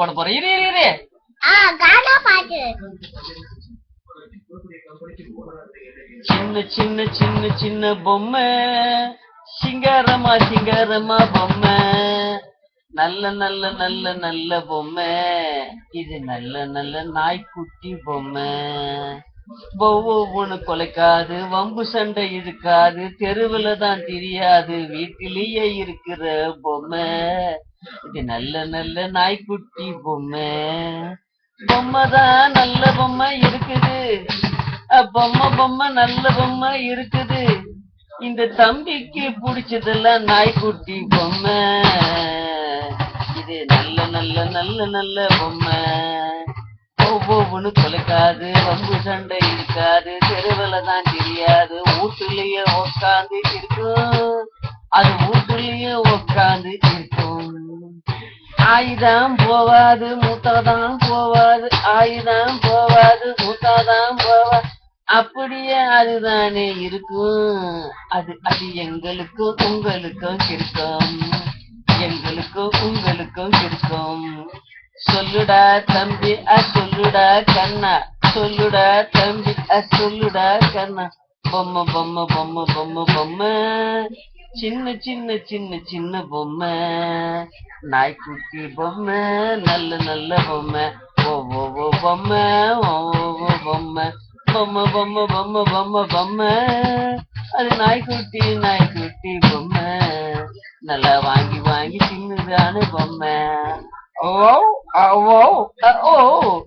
போட போறேன். இரு இரு இரு. சின்ன சின்ன சின்ன சின்ன பொம்மை. சிங்காரமா சிங்காரமா பொம்மை. நல்ல நல்ல நல்ல நல்ல பொம்மை. இது நல்ல நல்ல நாய்க்குட்டி பொம்மை. ஒவ்வொன்னு கொலைக்காது வம்பு சண்டை இழுக்காது தெருவுல தான் தெரியாது வீட்டிலேயே இருக்கிற பொம்மை. இது நல்ல நல்ல நாய்க்குட்டி பொம்மை. பொம்மை தான் நல்ல பொம்மை இருக்குது. பொம்மை பொம்மை நல்ல பொம்மை இருக்குது. இந்த தம்பிக்கு பிடிச்சதெல்லாம் நாய்க்குட்டி பொம்மை. இது நல்ல நல்ல நல்ல நல்ல பொம்மை. ஒவ்வொன்னு கொலைக்காது வம்பு சண்டை இருக்காது தெருவில் தான் தெரியாது. வீட்டுலயே உக்காந்து இருக்கும். அது வீட்டுலயே உக்காந்து இருக்கும் ஆயுதம் போவாது மூத்தாதான் போவாது ஆயுதம் போவாது மூத்தாதான் போவாது. அப்படியே அதுதானே இருக்கும். அது அது எங்களுக்கும் உங்களுக்கும் இருக்கும். எங்களுக்கும் உங்களுக்கும் இருக்கும். சொல்லுடா தம்பி அ சொல்லுடா கண்ணா. சொல்லுடா தம்பி அ சொல்லுடா கண்ணா. பொம்மை பொம்மை பொம்மை பொம்மை பொம்மை. சின்ன சின்ன சின்ன சின்ன பொம்மை. நாய்க்குட்டி பொம்மை நல்ல நல்ல பொம்மை. ஓ பொம்மை ஓ பொம்மை. பொம்மை பொம்மை பொம்மை பொம்மை பொம்மை. அது நாய்க்குட்டி நாய்க்குட்டி பொம்மை. நல்லா வாங்கி வாங்கி சின்னதான பொம்மை. ஓ ஓ ஓ.